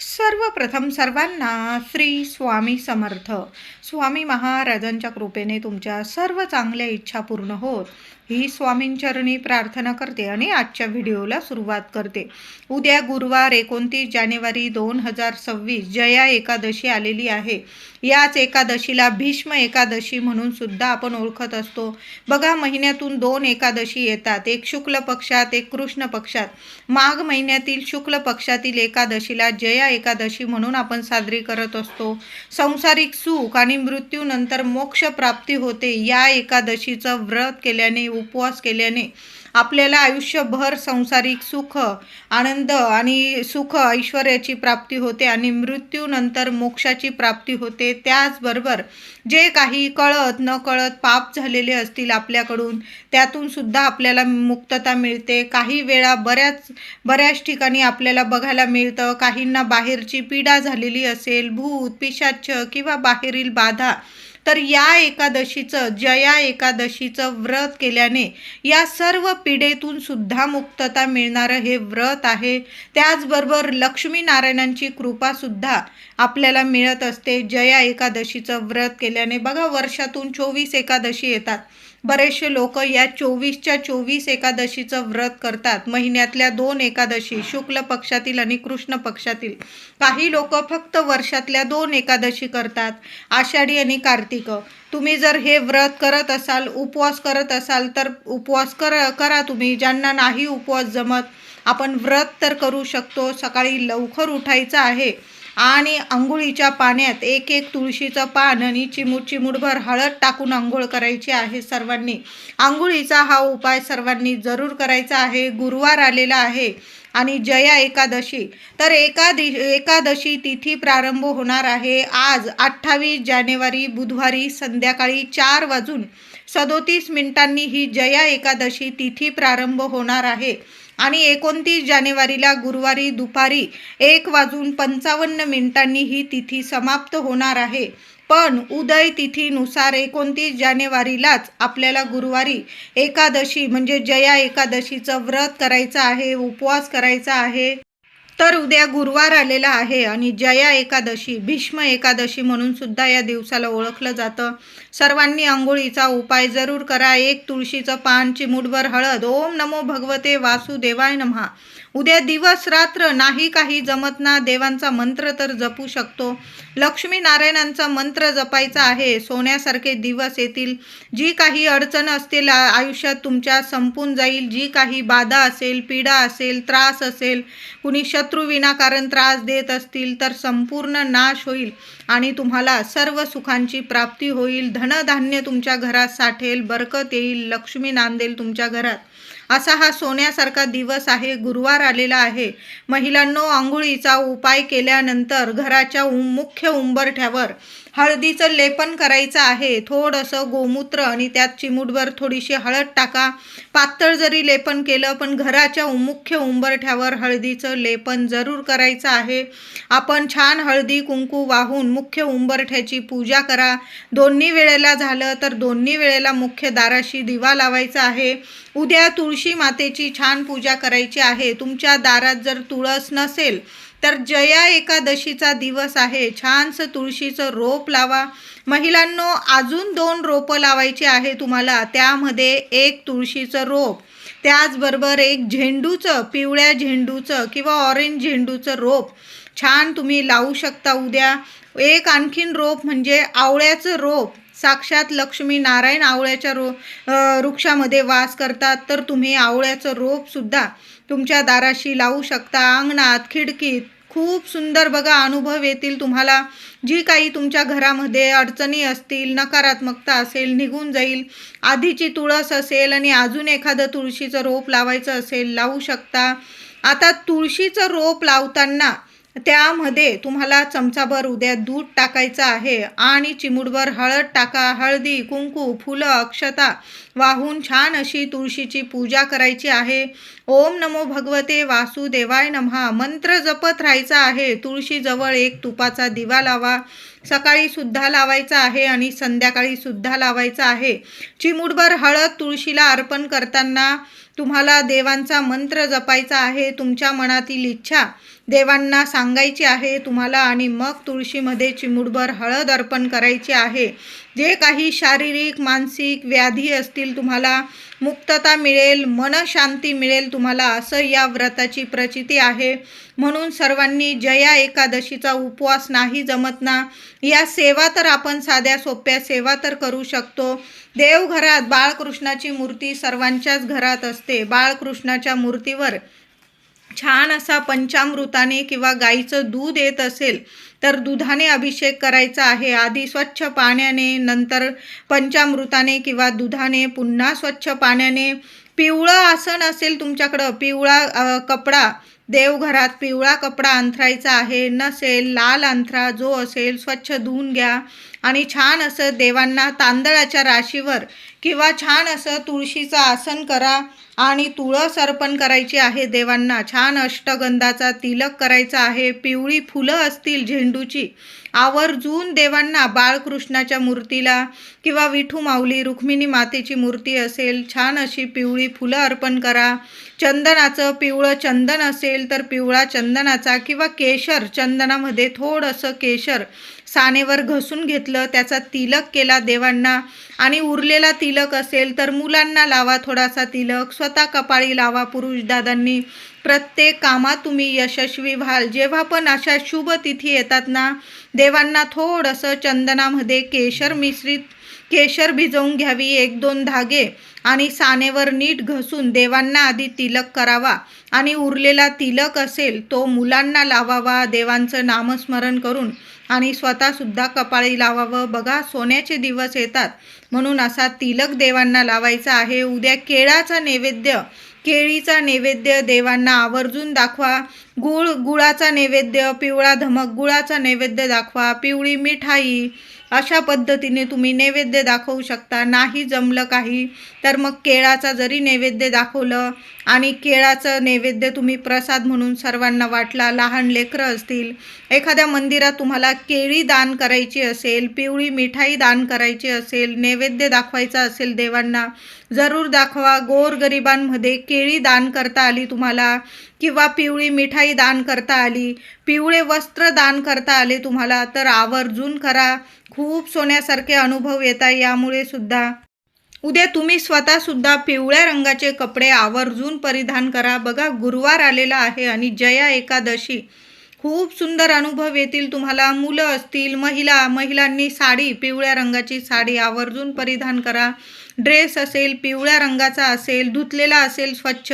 सर्वप्रथम सर्वांना श्री स्वामी समर्थ. स्वामी महाराजांच्या कृपेने तुमच्या सर्व चांगल्या इच्छा पूर्ण होत. ही स्वामींचरणी प्रार्थना करते आणि आजच्या व्हिडिओला सुरुवात करते. उद्या गुरुवार एकोणतीस जानेवारी दोन हजार सव्वीस जया एकादशी आलेली आहे. याच एकादशीला भीष्म एकादशी म्हणून सुद्धा आपण ओळखत असतो. बघा महिन्यातून दोन एकादशी येतात. एक शुक्ल पक्षात एक कृष्ण पक्षात. माघ महिन्यातील शुक्ल पक्षातील एकादशीला जया एकादशी म्हणून आपण साजरी करत असतो. संसारिक सुख आणि मृत्यूनंतर मोक्ष प्राप्ती होते. या एकादशीचं व्रत केल्याने उपवास केल्याने आपल्याला आयुष्यभर संसारिक सुख आनंद आणि सुख ऐश्वर्याची प्राप्ती होते आणि मृत्यूनंतर मोक्षाची प्राप्ती होते. त्याचबरोबर जे काही कळत न कळत पाप झालेले असतील आपल्याकडून त्यातून सुद्धा आपल्याला मुक्तता मिळते. काही वेळा बऱ्याच बऱ्याच ठिकाणी आपल्याला बघायला मिळतं काहींना बाहेरची पीडा झालेली असेल भूत पिशाच किंवा बाहेरील बाधा तर या एकादशीचं जया एकादशीचं व्रत केल्याने या सर्व पिढेतून सुद्धा मुक्तता मिळणारं हे व्रत आहे. त्याचबरोबर लक्ष्मीनारायणांची कृपासुद्धा आपल्याला मिळत असते. जया एकादशीचं व्रत केल्याने बघा वर्षातून चोवीस एकादशी येतात. बरेचसे लोक या चोवीसच्या चोवीस एकादशीचं व्रत करतात. महिन्यातल्या दोन एकादशी शुक्ल पक्षातील आणि कृष्ण पक्षातील. काही लोक फक्त वर्षातल्या दोन एकादशी करतात. आषाढी आणि कार्तिक. तुम्ही जर हे व्रत करत असाल उपवास करत असाल तर उपवास कर करा तुम्ही. ज्यांना नाही उपवास जमत आपण व्रत तर करू शकतो. सकाळी लवकर उठायचं आहे. आणि आंघोळीच्या पाण्यात एक एक तुळशीचं पान आणि चिमूट चिमूटभर हळद टाकून आंघोळ करायची आहे सर्वांनी. आंघोळीचा हा उपाय सर्वांनी जरूर करायचा आहे. गुरुवार आलेला आहे आणि जया एकादशी. तर एकादि एकादशी तिथी प्रारंभ होणार आहे. आज अठ्ठावीस जानेवारी बुधवारी संध्याकाळी चार वाजून सदोतीस मिनिटांनी ही जया एकादशी तिथी प्रारंभ होणार आहे. आणि एकोणतीस जानेवारीला गुरुवारी दुपारी एक वाजून पंचावन्न मिनिटांनी ही तिथी समाप्त होणार आहे. पण उदय तिथीनुसार एकोणतीस जानेवारीलाच आपल्याला गुरुवारी एकादशी म्हणजे जया एकादशीचं व्रत करायचं आहे उपवास करायचा आहे. तर उद्या गुरुवार आलेला आहे आणि जया एकादशी भीष्म एकादशी म्हणून सुद्धा या दिवसाला ओळखलं जातं. सर्वांनी आंघोळीचा उपाय जरूर करा. एक तुळशीचं पान चिमूटभर हळद. ओम नमो भगवते वासुदेवाय नमहा. उद्या दिवस रात्र नाही काही जमत ना देवांचा मंत्र तर जपू शकतो. लक्ष्मी नारायणांचा मंत्र जपायचा आहे. सोन्यासारखे दिवस येतील. जी काही अडचण असतील आयुष्यात तुमच्या संपून जाईल. जी काही बाधा असेल पीडा असेल त्रास असेल कुणी शत्रू विनाकारण त्रास देत असतील तर संपूर्ण नाश होईल आणि तुम्हाला सर्व सुखांची प्राप्ती होईल. धनधान्य तुमच्या घरात साठेल बरकत येईल. लक्ष्मी नांदेल तुमच्या घरात. असा हा सोन्यासारखा दिवस आहे गुरुवार आलेला आहे. महिलांनो आंघोळीचा उपाय केल्यानंतर घराच्या उ- मुख्य उंबरठ्यावर हळदीचं लेपन करायचं आहे. थोडंसं गोमूत्र आणि त्यात चिमूटभर थोडीशी हळद टाका. पातळ जरी लेपन केलं पण घराच्या मुख्य उंबरठ्यावर हळदीचं लेपन जरूर करायचं आहे. आपण छान हळदी कुंकू वाहून मुख्य उंबरठ्याची पूजा करा. दोन्ही वेळेला झालं तर दोन्ही वेळेला मुख्य दाराशी दिवा लावायचा आहे. उद्या तुळशी मातेची छान पूजा करायची आहे. तुमच्या दारात जर तुळस नसेल तर जया एकादशीचा दिवस आहे. छानसं तुळशीचं रोप लावा. महिलांनो अजून दोन रोपं लावायची आहे तुम्हाला. त्यामध्ये एक तुळशीचं रोप त्याचबरोबर एक झेंडूचं पिवळ्या झेंडूचं किंवा ऑरेंज झेंडूचं रोप छान तुम्ही लावू शकता उद्या. एक आणखीन रोप म्हणजे आवळ्याचं रोप. साक्षात लक्ष्मी नारायण आवळ्याच्या रो वृक्षामध्ये वास करतात तर तुम्ही आवळ्याचं रोपसुद्धा तुमच्या दाराशी लावू शकता. अंगणात खिडकीत खूप सुंदर बघा अनुभव येतील तुम्हाला. जी काही तुमच्या घरामध्ये अडचणी असतील नकारात्मकता असेल निघून जाईल आधीची तुळस असेल आणि अजून एखादं तुळशीचं रोप लावायचं असेल लावू शकता. आता तुळशीचं रोप लावताना त्यामध्ये तुम्हाला चमचाभर उद्या दूध टाकायचं आहे आणि चिमूटभर हळद टाका. हळदी कुंकू फुलं अक्षता वाहून छान अशी तुळशीची पूजा करायची आहे. ओम नमो भगवते वासुदेवाय नमहा. मंत्र जपत राहायचा आहे. तुळशीजवळ एक तुपाचा दिवा लावा. सकाळी सुद्धा लावायचा आहे आणि संध्याकाळी सुद्धा लावायचा आहे. चिमूटभर हळद तुळशीला अर्पण करताना तुम्हाला देवांचा मंत्र जपायचा आहे. तुमच्या मनातील इच्छा देवांना सांगायची आहे तुम्हाला आणि मग तुळशीमध्ये चिमुडभर हळद अर्पण करायची आहे. जे काही शारीरिक मानसिक व्याधी असतील तुम्हाला मुक्तता मिळेल मनशांती मिळेल तुम्हाला असं या व्रताची प्रचिती आहे. म्हणून सर्वांनी जया एकादशीचा उपवास नाही जमत ना. या सेवा तर आपण साध्या सोप्या सेवा तर करू शकतो. देवघरात बाळकृष्णाची मूर्ती सर्वांच्याच घरात असते. बाळकृष्णाच्या मूर्तीवर छान असा पंचामृताने किंवा गाईचं दूध येत असेल तर दुधाने अभिषेक करायचा आहे. आधी स्वच्छ पाण्याने नंतर पंचामृताने किंवा दुधाने पुन्हा स्वच्छ पाण्याने. पिवळं आसन असेल तुमच्याकडं पिवळा कपडा. देवघरात पिवळा कपडा अंथरायचा आहे. नसेल लाल अंथरा जो असेल स्वच्छ धुवून घ्या. आणि छान असं देवांना तांदळाच्या राशीवर किंवा छान असं तुळशीचं आसन करा आणि तुळस अर्पण करायची आहे देवांना. छान अष्टगंधाचा तिलक करायचा आहे. पिवळी फुलं असतील झेंडूची. आवर्जून देवांना बाळकृष्णाच्या मूर्तीला किंवा विठू माऊली रुक्मिणी मातेची मूर्ती असेल छान अशी पिवळी फुलं अर्पण करा. चंदनाचं पिवळं चंदन असेल तर पिवळा चंदनाचा किंवा केशर चंदनामध्ये थोडंसं केशर सानेवर घसून घेतलं त्याचा तिलक केला देवांना. आणि उरलेला तिलक असेल तर मुलांना लावा थोडासा तिलक स्वतः कपाळी लावा पुरुषदादांनी प्रत्येक कामात तुम्ही यशस्वी व्हाल. जेव्हा पण अशा शुभ तिथी येतात ना देवांना थोडंसं चंदनामध्ये केशर मिश्रित केशर भिजवून घ्यावी एक दोन धागे आणि सानेवर नीट घसून देवांना आधी तिलक करावा. आणि उरलेला तिलक असेल तो मुलांना लावावा देवांचं नामस्मरण करून. आणि स्वतःसुद्धा कपाळी लावावं. बघा सोन्याचे दिवस येतात. म्हणून असा तिलक देवांना लावायचा आहे. उद्या केळाचा नैवेद्य केळीचा नैवेद्य देवांना आवर्जून दाखवा. गुळ गुळाचा नैवेद्य पिवळा धमक गुळाचा नैवेद्य दाखवा. पिवळी मिठाई अशा पद्धतीने तुम्ही नैवेद्य दाखवू शकता. नाही जमलं काही तर मग केळाचा जरी नैवेद्य दाखवलं आणि केळाचं नैवेद्य तुम्ही प्रसाद म्हणून सर्वांना वाटला लहान लेकरं असतील एखाद्या मंदिरात तुम्हाला केळी दान करायची असेल पिवळी मिठाई दान करायची असेल नैवेद्य दाखवायचा असेल देवांना जरूर दाखवा. गोरगरिबांमध्ये केळी दान करता आली तुम्हाला. किंवा पिवळी मिठाई दान करता आली पिवळे वस्त्र दान करता आले तुम्हाला तर आवर्जून करा. खूप सोन्यासारखे अनुभव येतात यामुळे सुद्धा. उद्या तुम्ही स्वतःसुद्धा पिवळ्या रंगाचे कपडे आवर्जून परिधान करा. बघा गुरुवार आलेला आहे आणि जया एकादशी. खूप सुंदर अनुभव येतील तुम्हाला. मुलं असतील महिला महिलांनी साडी पिवळ्या रंगाची साडी आवर्जून परिधान करा. ड्रेस असेल पिवळ्या रंगाचा असेल धुतलेला असेल स्वच्छ.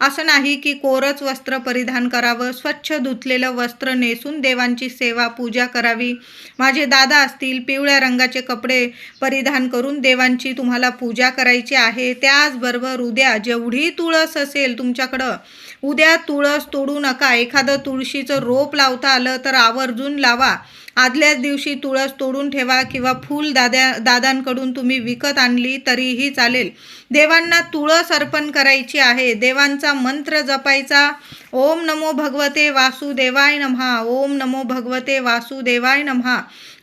असं नाही की कोरच वस्त्र परिधान करावं. स्वच्छ धुतलेलं वस्त्र नेसून देवांची सेवा पूजा करावी. माझे दादा असतील पिवळ्या रंगाचे कपडे परिधान करून देवांची तुम्हाला पूजा करायची आहे. त्याचबरोबर उद्या जेवढी तुळस असेल तुमच्याकडं उद्या तुळस तोडू नका. एखादं तुळशीचं रोप लावता आलं तर आवर्जून लावा. आदल्याच दिवशी तुळस तोडून ठेवा किंवा फूल दाद्या दादांकडून तुम्ही विकत आणली तरीही चालेल. देवांना तुळस अर्पण करायची आहे. देवांचा मंत्र जपायचा. ओम नमो भगवते वासुदेवाय नमहा. ओम नमो भगवते वासुदेवाय नमहा.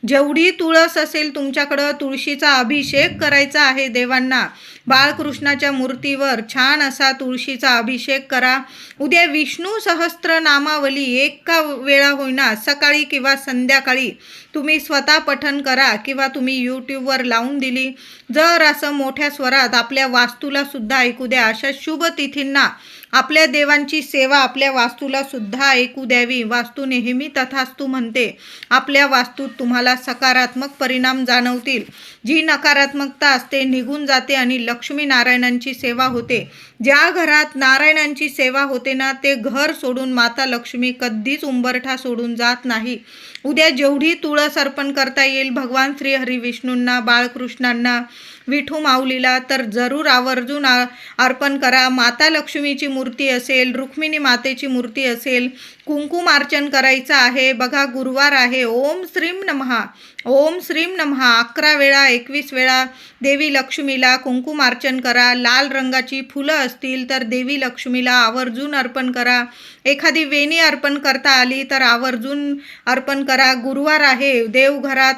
जेवढी तुळस असेल तुमच्याकडं तुळशीचा अभिषेक करायचा आहे देवांना. बाळकृष्णाच्या मूर्तीवर छान असा तुळशीचा अभिषेक करा. उद्या विष्णू सहस्त्र नामावली एका वेळा होईना सकाळी किंवा संध्याकाळी तुम्ही स्वतः पठन करा किंवा तुम्ही यूट्यूबवर लावून दिली. जर असं मोठ्या स्वरात आपल्या वास्तूला सुद्धा ऐकू द्या. अशा शुभ तिथींना आपल्या देवांची सेवा आपल्या वास्तूला सुद्धा ऐकू द्यावी. वास्तू नेहमी तथास्तू म्हणते आपल्या वास्तूत तुम्हाला सकारात्मक परिणाम जाणवतील. जी नकारात्मकता असते निघून जाते आणि लक्ष्मीनारायणांची सेवा होते. ज्या घरात नारायणांची सेवा होते ना ते घर सोडून माता लक्ष्मी कधीच उंबरठा सोडून जात नाही. उद्या जेवढी तुळस अर्पण करता येईल भगवान श्री हरी विष्णूंना बाळकृष्णांना विठू माऊलीला तर जरूर आवर्जून अर्पण करा. माता लक्ष्मीची मूर्ती असेल रुक्मिणी मातेची मूर्ती असेल कुंकुमार्चन करायचं आहे. बघा गुरुवार आहे. ओम श्रीम नमहा ओम श्रीम नमहा अकरा वेळा एकवीस वेळा देवी लक्ष्मीला कुंकुमार्चन करा. लाल रंगाची फुलं असतील तर देवी लक्ष्मीला आवर्जून अर्पण करा. एखादी वेणी अर्पण करता आली तर आवर्जून अर्पण करा. गुरुवार आहे. देवघरात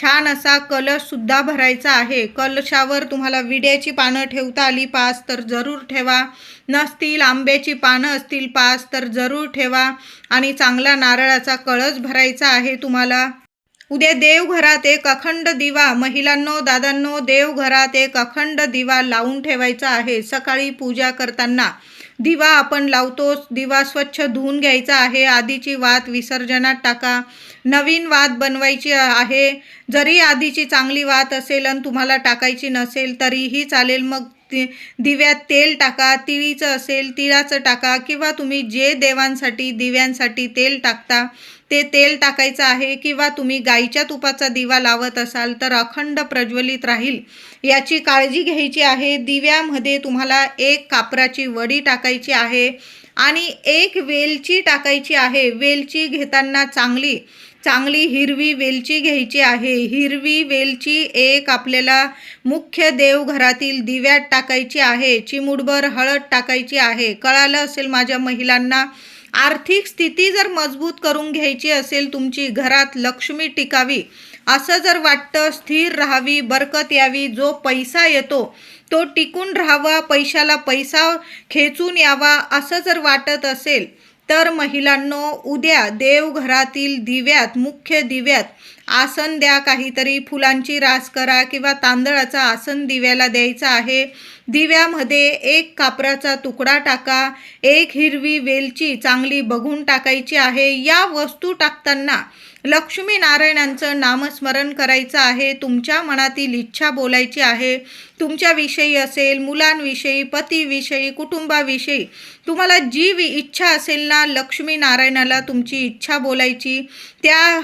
छान असा कलशसुद्धा भरायचा आहे. कलशावर तुम्हाला विड्याची पानं ठेवता आली पाच तर जरूर ठेवा. नसतील आंब्याची पानं असतील पाच तर जरूर ठेवा. आणि चांगला नारळाचा कळस भरायचा आहे तुम्हाला. उद्या देवघरात एक अखंड दिवा महिलांनो दादांनो देवघरात एक अखंड दिवा लावून ठेवायचा आहे. सकाळी पूजा करताना दिवा आपण लावतोच. दिवा स्वच्छ धुवून घ्यायचा आहे. आधीची वात विसर्जनात टाका. नवीन वात बनवायची आहे. जरी आधीची चांगली वात असेल आणि तुम्हाला टाकायची नसेल तरीही चालेल. मग ती दिव्यात तेल टाका. तिळीचं असेल तिळाचं टाका. किंवा तुम्ही जे देवांसाठी दिव्यांसाठी तेल टाकता ते तेल टाकायचं आहे किंवा तुम्ही गाईच्या तुपाचा दिवा लावत असाल तर अखंड प्रज्वलित राहील. याची काळजी घ्यायची आहे. दिव्यामध्ये तुम्हाला एक कापराची वडी टाकायची आहे आणि एक वेलची टाकायची आहे. वेलची घेताना चांगली चांगली हिरवी वेलची घ्यायची आहे. हिरवी वेलची एक आपल्याला मुख्य देवघरातील दिव्यात टाकायची आहे. चिमुडभर हळद टाकायची आहे. कळालं असेल माझ्या महिलांना आर्थिक स्थिती जर मजबूत करून घ्यायची असेल तुमची घरात लक्ष्मी टिकावी असं जर वाटतं स्थिर राहावी बरकत यावी जो पैसा येतो तो टिकून राहावा पैशाला पैसा खेचून यावा असं जर वाटत असेल तर महिलांनो उद्या देवघरातील दिव्यात मुख्य दिव्यात आसन द्या काहीतरी. फुलांची रास करा किंवा तांदळाचा आसन दिव्याला द्यायचा आहे. दिव्यामध्ये एक कापराचा तुकडा टाका. एक हिरवी वेलची चांगली बघून टाकायची आहे. या वस्तू टाकताना लक्ष्मी नारायणांचं नामस्मरण करायचं आहे. तुमच्या मनातील इच्छा बोलायची आहे. तुमच्याविषयी असेल मुलांविषयी पतीविषयी कुटुंबाविषयी. तुम्हाला जी वि इच्छा असेल ना लक्ष्मी नारायणाला तुमची इच्छा बोलायची. त्या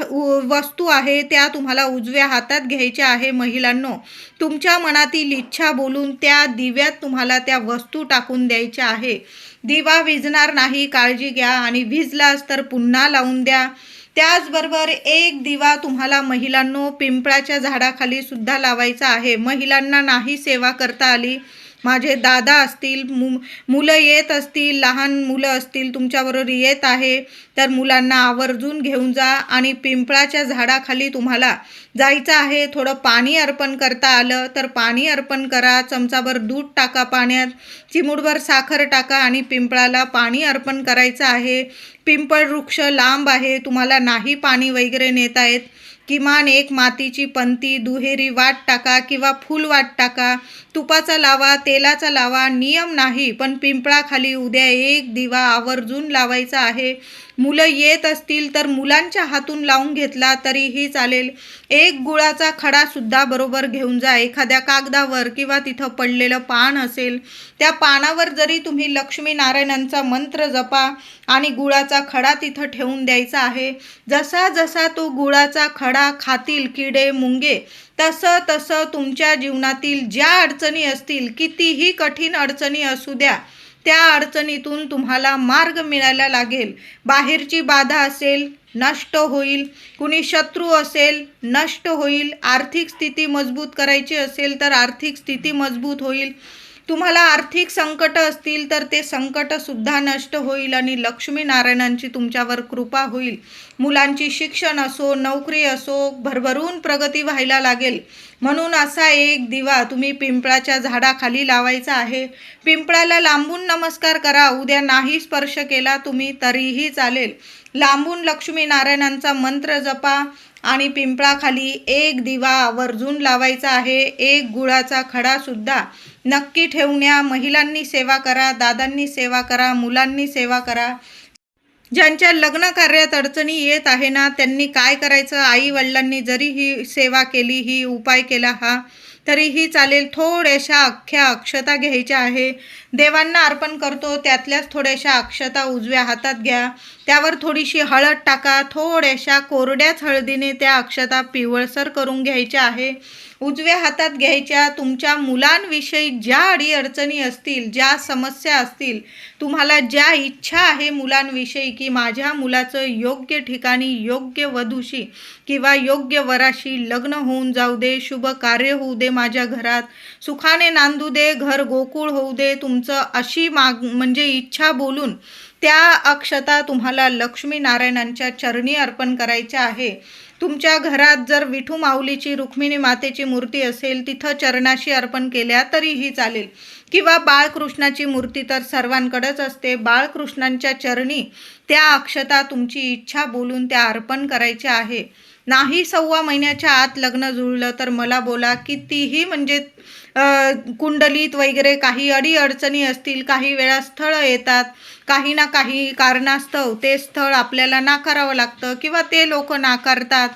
वस्तू आहे त्या तुम्हाला उजव्या हातात घ्यायच्या आहे महिलांनो. तुमच्या मनातील इच्छा बोलून त्या दिव्यात तुम्हाला त्या वस्तू टाकून द्यायच्या आहे. दिवा विजणार नाही काळजी घ्या आणि विजलास तर पुन्हा लावून द्या. त्याचबरोबर एक दिवा तुम्हाला महिलांनो पिंपळाच्या झाडाखाली सुद्धा लावायचा आहे. महिलांना नाही सेवा करता आली. माझे दादा असतील मु मुलं येत असतील लहान मुलं असतील तुमच्याबरोबर येत आहे तर मुलांना आवर्जून घेऊन जा आणि पिंपळाच्या झाडाखाली तुम्हाला जायचं आहे. थोडं पाणी अर्पण करता आलं तर पाणी अर्पण करा. चमचाभर दूध टाका पाण्यात चिमूटभर साखर टाका आणि पिंपळाला पाणी अर्पण करायचं आहे. पिंपळ वृक्ष लांब आहे तुम्हाला नाही पाणी वगैरे नेता येत. किमान एक मातीची पंती दुहेरी वाट टाका किंवा फूल वाट टाका. तुपाचा लावा तेलाचा लावा नियम नाही पण पिंपळाखाली उद्या एक दिवा आवर्जून लावायचा आहे. मुलं येत असतील तर मुलांच्या हातून लावून घेतला तरीही चालेल. एक गुळाचा खडासुद्धा बरोबर घेऊन जा. एखाद्या कागदावर किंवा तिथं पडलेलं पान असेल त्या पानावर जरी तुम्ही लक्ष्मीनारायणांचा मंत्र जपा आणि गुळाचा खडा तिथं ठेवून द्यायचा आहे. जसा जसा तो गुळाचा खडा खातील किडे मुंगे तसं तसं तुमच्या जीवनातील ज्या अडचणी असतील कितीही कठीण अडचणी असू द्या त्या अडचणीतून तुम्हाला मार्ग मिळायला लागेल. बाहेरची बाधा असेल नष्ट होईल. कुणी शत्रू असेल नष्ट होईल. आर्थिक स्थिती मजबूत करायची असेल तर आर्थिक स्थिती मजबूत होईल. तुम्हाला आर्थिक संकट असतील तर ते संकटसुद्धा नष्ट होईल आणि लक्ष्मी नारायणांची तुमच्यावर कृपा होईल. मुलांची शिक्षण असो नोकरी असो भरभरून प्रगती व्हायला लागेल. म्हणून असा एक दिवा तुम्ही पिंपळाच्या झाडाखाली लावायचा आहे. पिंपळाला लांबून नमस्कार करा. उद्या नाही स्पर्श केला तुम्ही तरीही चालेल. लांबून लक्ष्मी नारायणांचा मंत्र जपा आणि पिंपळाखाली एक दिवा आवर्जून लावायचा आहे. एक गुळाचा खडासुद्धा नक्की ठेवण्या महिलांनी सेवा करा दादांनी सेवा करा मुलांनी सेवा करा. ज्यांच्या लग्न कार्यात अडचणी येत आहे ना त्यांनी काय करायचं? आई वडिलांनी जरी ही सेवा केली ही उपाय केला हा तरीही चालेल. थोड्याशा अख्ख्या अक्षता घ्यायच्या आहे. देवांना अर्पण करतो त्यातल्याच थोड्याशा अक्षता उजव्या हातात घ्या. त्यावर थोडीशी हळद टाका. थोड्याशा कोरड्याच हळदीने त्या अक्षता पिवळसर करून घ्यायच्या आहे. उजव्या हातात घ्यायच्या तुमच्या मुलांविषयी ज्या अडीअडचणी असतील ज्या समस्या असतील तुम्हाला ज्या इच्छा आहे मुलांविषयी की माझ्या मुलाचं योग्य ठिकाणी योग्य वधूशी किंवा योग्य वराशी लग्न होऊन जाऊ दे शुभ कार्य होऊ दे माझ्या घरात सुखाने नांदू दे घर गोकुळ होऊ दे तुमचं अशी माग म्हणजे इच्छा बोलून त्या अक्षता तुम्हाला लक्ष्मीनारायणांच्या चरणी अर्पण करायच्या आहे. तुमच्या घरात जर विठू माऊलीची रुक्मिणी मातेची मूर्ती असेल तिथं चरणाशी अर्पण केल्या तरीही चालेल. किंवा बाळकृष्णाची मूर्ती तर सर्वांकडेच असते. बाळकृष्णांच्या चरणी त्या अक्षता तुमची इच्छा बोलून त्या अर्पण करायच्या आहे. नाही सव्वा महिन्याच्या आत लग्न जुळलं तर मला बोला कितीही म्हणजे कुंडलीत वगैरे काही अडीअडचणी असतील काही वेळा स्थळं येतात काही ना काही कारणास्तव ते स्थळ आपल्याला नाकारावं लागतं किंवा ते लोक नाकारतात.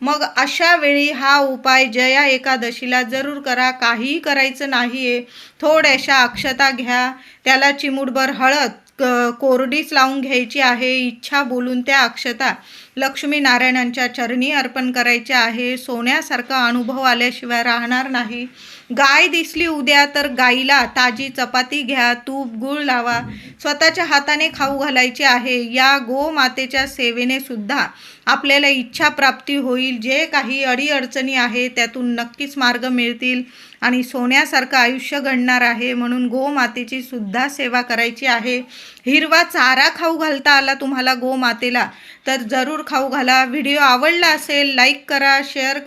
मग अशा वेळी हा उपाय जया एकादशीला जरूर करा काहीही करायचं नाही आहे थोड्याशा अक्षता घ्या. त्याला चिमूटभर हळद क- कोरडीच लावून घ्यायची आहे इच्छा बोलून त्या अक्षता लक्ष्मीनारायणांच्या चरणी अर्पण करायचे आहे. सोन्यासारखा अनुभव आल्याशिवाय राहणार नाही. गाय दिसली उद्या तर गाईला ताजी चपाती घ्या तूप गूळ लावा. स्वतःच्या हाताने खाऊ घालायचे आहे. या गोमातेच्या सेवेने सुद्धा आपल्याला इच्छा प्राप्ती होईल. जे काही अडीअडचणी आहे त्यातून नक्कीच मार्ग मिळतील आणि सोन्यासारखं आयुष्य घडणार आहे म्हणून गोमातेची सुद्धा सेवा करायची आहे. हिरवा चारा खाऊ घालता आला तुम्हाला गोमातेला. तर जरूर खाऊ घाला. व्हिडिओ आवडला असेल लाईक करा शेअर करा.